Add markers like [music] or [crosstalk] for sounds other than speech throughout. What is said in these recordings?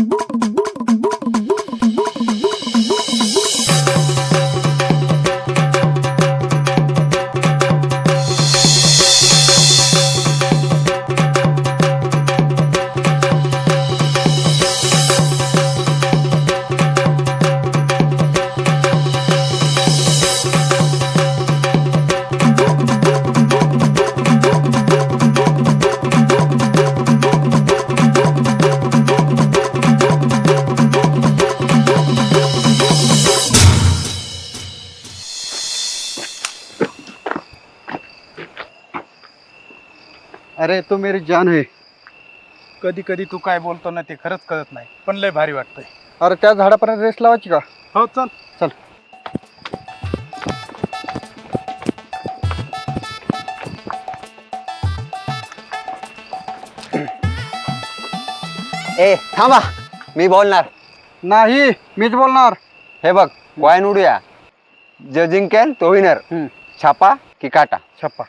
Música अरे तो मेरी जान है। कधी कधी तू काय बोलतो ना ते खरंच कळत नाही पण लय भारी वाटतंय. अरे त्या झाडापर्यंत रेस लावायची का? हो चल. चल. ए थांबा. मी बोलणार. नाही मीच बोलणार. हे बघ वायन उडूया. जो जिंकेल तो विनर. छापा की काटा? छप्पा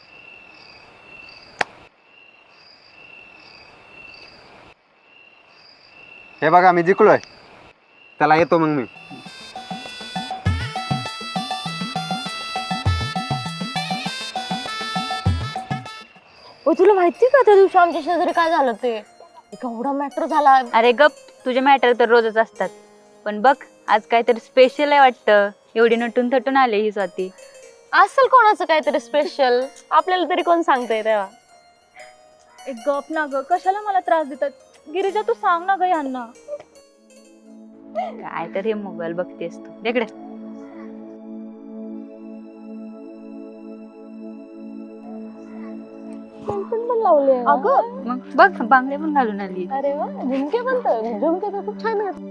हे बघा मी जिंकलोय. त्याला येतो मग मी. ओ तुला माहिती का त्या दिवशी आमच्या शेजारी काय झालं ते? केवढा मॅटर झाला. अरे गप तुझे मॅटर तर रोजच असतात. पण बघ आज काहीतरी स्पेशल आहे वाटतं. एवढी नटून थटून आले ही स्वाती. असेल कोणाचं काहीतरी स्पेशल आपल्याला तरी कोण सांगतंय तेव्हा? एक गप ना ग कशाला मला त्रास देतात? गिरिजा तू सांग ना ग यांना. काय तर हे मोबाईल बघतेस तू. तिकडे कुंकून पण लावले अगं मग बघ बांगडे पण घालून आली. अरे वा झुमके पण तर झुमके तर खूप छान आहेत.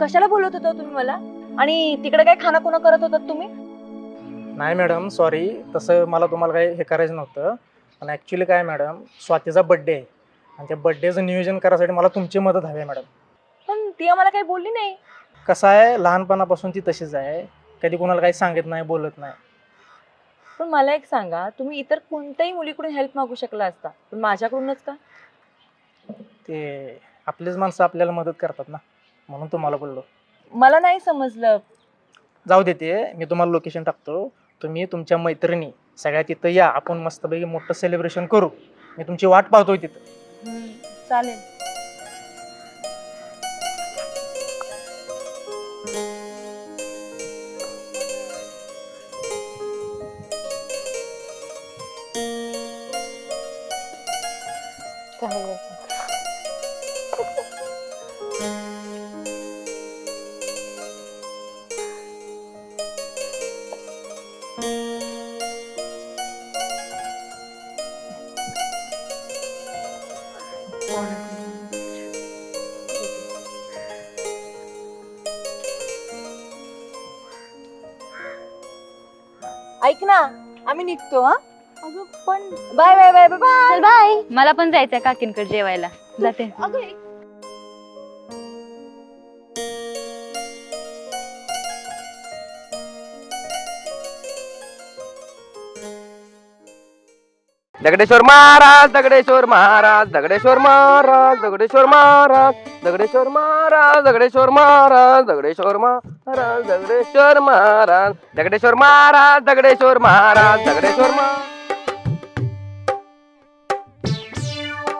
कशाला बोलत होता तुम्ही मला? आणि तिकडे काय खाना खुणा करत होतात तुम्ही? नाही मॅडम सॉरी तसं मला तुम्हाला काही हे करायचं नव्हतं. पण ॲक्च्युली काय मॅडम स्वातीचा बड्डे आहे. आणि त्या बड्डेचं नियोजन करायसाठी मला तुमची मदत हवी आहे मॅडम. पण ती आम्हाला काही बोलली नाही. कसं आहे लहानपणापासून ती तशीच आहे. कधी कोणाला काही सांगत नाही बोलत नाही. पण मला एक सांगा तुम्ही इतर कोणत्याही मुलीकडून हेल्प मागू शकला असता पण माझ्याकडूनच का? ते आपलीच माणसं आपल्याला मदत करतात ना म्हणून तुम्हाला बोललो. मला नाही समजलं. जाऊ देते मी तुम्हाला लोकेशन टाकतो. तुम्ही तुमच्या मैत्रिणी सगळ्या तिथं या आपण मस्तपैकी मोठं सेलिब्रेशन करू. मी तुमची वाट पाहतोय तिथं. 嗯，再来。再来。ऐक ना आम्ही निघतो हा? अगं पण bye bye bye bye bye. चल बाय. मला पण जायचंय काकींकडे जेवायला. जाते. अगं दगडेश्वर महाराज दगडेश्वर महाराज दगडेश्वर महाराज दगडेश्वर महाराज दगडेश्वर महाराज दगडेश्वर महाराज दगडेश्वर महाराज दगडेश्वर महाराज दगडेश्वर महाराज दगडेश्वर महाराज दगडेश्वर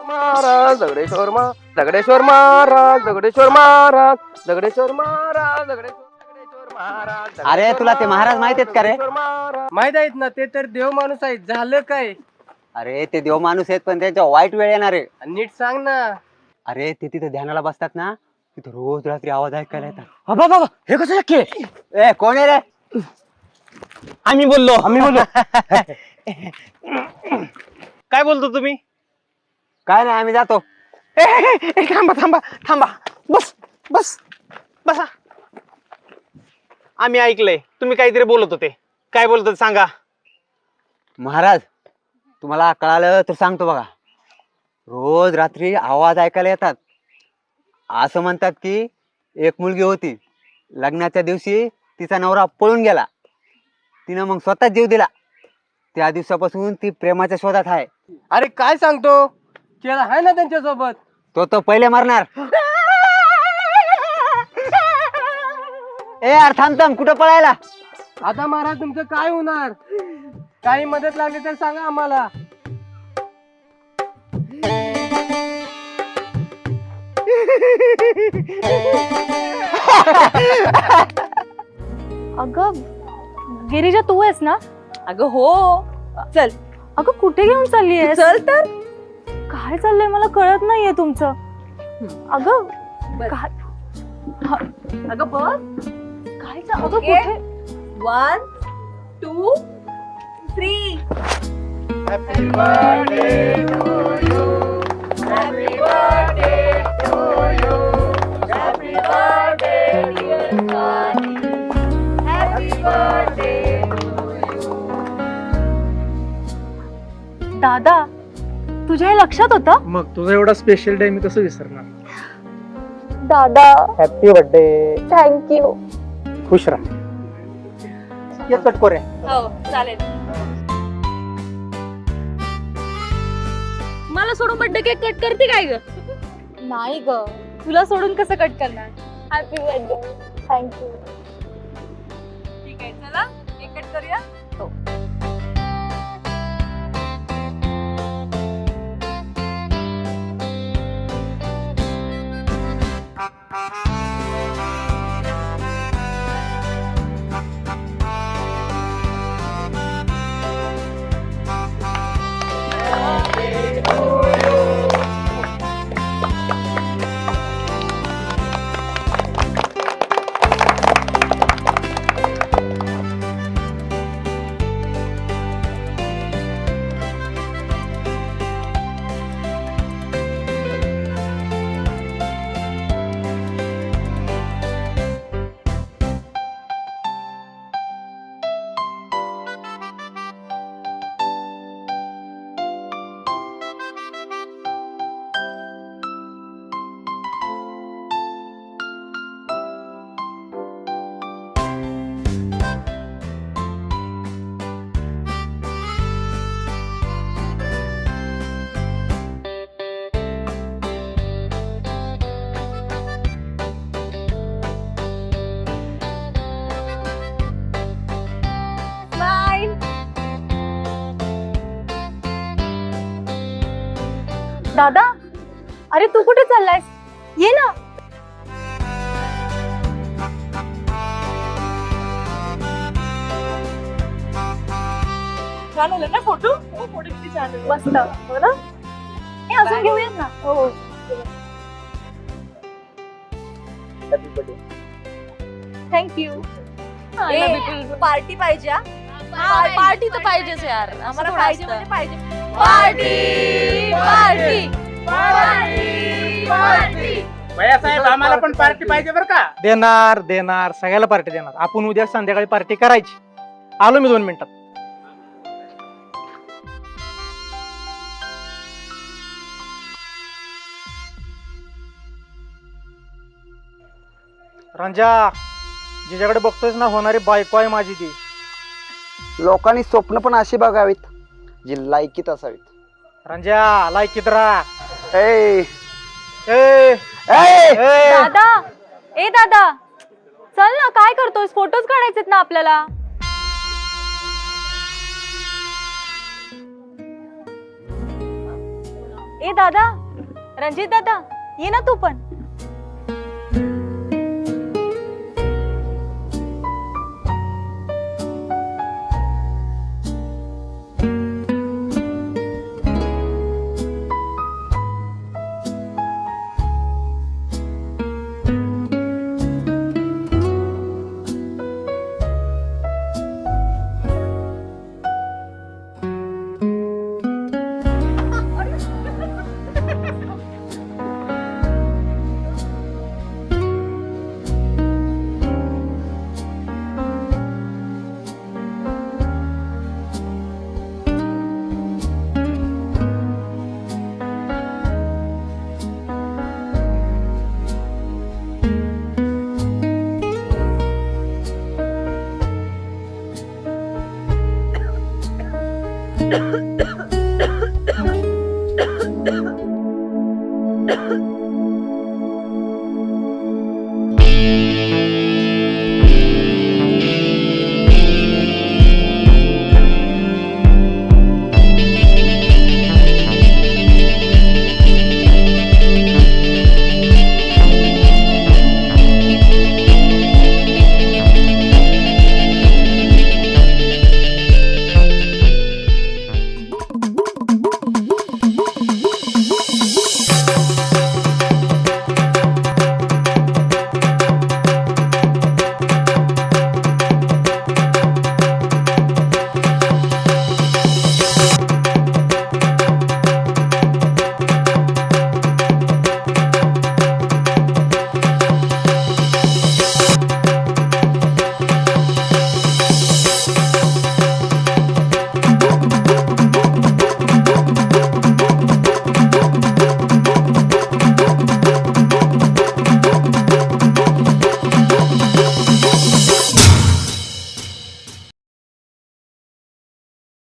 महाराज दगडेश्वर मा दगडेश्वर महाराज दगडेश्वर महाराज दगडेश्वर महाराज दगडेश्वर महाराज अरे, तुला ते महाराज माहीत आहेत का रे? महाराज माहीत आहेत ना ते तर देव माणूस आहेत झालं काय अरे ते देव माणूस आहेत पण त्यांच्या वाईट वेळ येणार आहे. नीट सांग ना. अरे ते तिथे ध्यानाला बसतात ना तिथे रोज रात्री आवाज ऐकायला येतात. बाबा बाबा हे कसं शक्य आहे? ए कोण आहे रे? आम्ही बोललो आम्ही बोललो. [laughs] काय बोलतो तुम्ही? काय नाही आम्ही जातो. ए, ए, ए, थांबा थांबा थांबा. बस बस बसा. आम्ही ऐकलंय तुम्ही काहीतरी बोलत होते. काय बोलत होते सांगा. महाराज तुम्हाला कळालं तर सांगतो बघा. रोज रात्री आवाज ऐकायला येतात. असं म्हणतात की एक मुलगी होती. लग्नाच्या दिवशी तिचा नवरा पळून गेला. तिनं मग स्वतः जीव दिला. त्या दिवसापासून ती प्रेमाच्या शोधात आहे. अरे काय सांगतो? त्याला आहे ना त्यांच्यासोबत? तो तो पहिले मारणार. ए थांब. कुठं पळायला? आता महाराज तुमचं काय होणार? काही मदत लागली तर सांगा आम्हाला. अगं गिरिजा तू आहेस ना? अगं हो. चल. अगं कुठे घेऊन चालली आहेस चल तर. काय चाललंय मला कळत नाहीये तुमचं. अगं. काय अगं बघ. काय चा- अगं Okay. कुठे वन टू थ्री दादा तुझ्या हे लक्षात होतं? मग तुझा एवढा स्पेशल डे मी कसं विसरणार? दादा. हॅपी बर्थडे थँक्यू खुश राहा. ये कट करूया हो चालेल. मला सोडून बर्थडे केक कट करते काय ग? नाही ग. तुला सोडून कसं कट करणार? हॅपी बर्थडे थँक्यू ठीक आहे चला. केक कट करूया. दादा अरे तू कुठे चाललायस? ये ना. छान आलं ना फोटो? हो फोटो किती छान आले. मस्त. हो ना? हे अजून घेऊयात ना? हो हो. थँक्यू पार्टी पाहिजे हा? पार्टी तर पाहिजेच यार. आम्हाला पाहिजे पाहिजे म्हणजे पाहिजे. पार्टी साहेब आम्हाला पण पार्टी पाहिजे. बरं का? देणार देणार. सगळ्याला पार्टी देणार. आपण उद्या संध्याकाळी पार्टी करायची. आलो मी दोन मिनिटात. रंजा जिच्याकडे बघतोयस ना होणारी बायको आहे माझी ती. लोकांनी स्वप्न पण अशी बघावीत. जी लायकीत असावीत. रंजा लायकीत राहा. ए ए, ए! ए. दादा ए दादा चल ना काय करतोयस? फोटोज काढायचेत ना आपल्याला. ए दादा रणजित दादा ये ना तू पण.